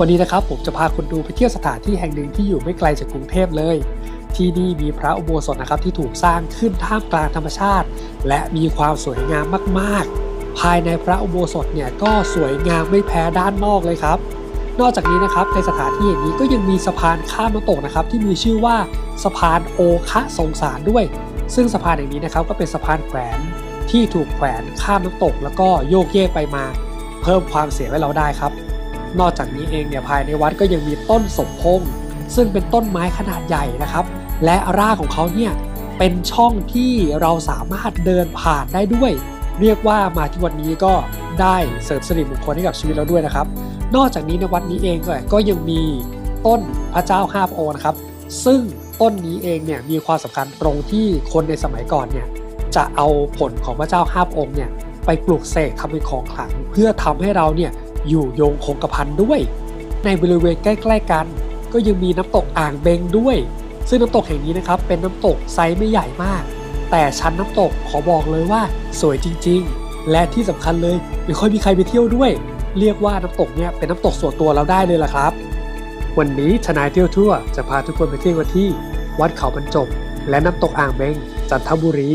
วันนี้นะครับผมจะพาคุณดูไปเที่ยวสถานที่แห่งหนึ่งที่อยู่ไม่ไกลจากกรุงเทพเลย ที่นี่มีพระอุโบสถนะครับที่ถูกสร้างขึ้นท่ามกลางธรรมชาติ และมีความสวยงามมากๆ ภายในพระอุโบสถเนี่ยก็สวยงามไม่แพ้ด้านนอกเลยครับ นอกจากนี้นะครับในสถานที่แห่งนี้ก็ยังมีสะพานข้ามน้ำตกนะครับที่มีชื่อว่าสะพานโอคะสงสารด้วย ซึ่งสะพานแห่งนี้นะครับก็เป็นสะพานแขวนที่ถูกแขวนข้ามน้ำตก แล้วก็โยกเยกไปมา เพิ่มความเสียให้เราได้ครับ นอกจากนี้เองเนี่ยภายในวัดก็ยังมีต้นสมพงษ์ซึ่งเป็นต้นไม้ขนาดใหญ่นะครับ และรากของเขาเนี่ยเป็นช่องที่เราสามารถเดินผ่านได้ด้วย เรียกว่ามาที่วันนี้ก็ได้เสริมสิริมงคลให้กับชีวิตเราด้วยนะครับ นอกจากนี้ในวัดนี้เองก็ก็ยังมีต้นพระเจ้าห้าพระองค์นะครับ ซึ่งต้นนี้เองเนี่ยมีความสำคัญตรงที่คนในสมัยก่อนเนี่ยจะเอาผลของพระเจ้าห้าพระองค์เนี่ยไปปลูกเสกทำเป็นของขลังเพื่อทำให้เราเนี่ย อยู่ยงคงกระพันด้วย ในบริเวณใกล้ๆกัน ก็ยังมีน้ำตกอ่างเบงด้วย ซึ่งน้ำตกแห่งนี้นะครับเป็นน้ำตกไซส์ไม่ใหญ่มาก แต่ชั้นน้ำตกขอบอกเลยว่าสวยจริง ๆ และที่สำคัญเลยไม่ค่อยมีใครไปเที่ยวด้วย เรียกว่าน้ำตกเนี่ยเป็นน้ำตกส่วนตัวเราได้เลยล่ะครับ วันนี้ทนายเที่ยวทั่วจะพาทุกคนไปเที่ยวกันที่ วัดเขาบรรจบและน้ำตกอ่างเบงจันทบุรี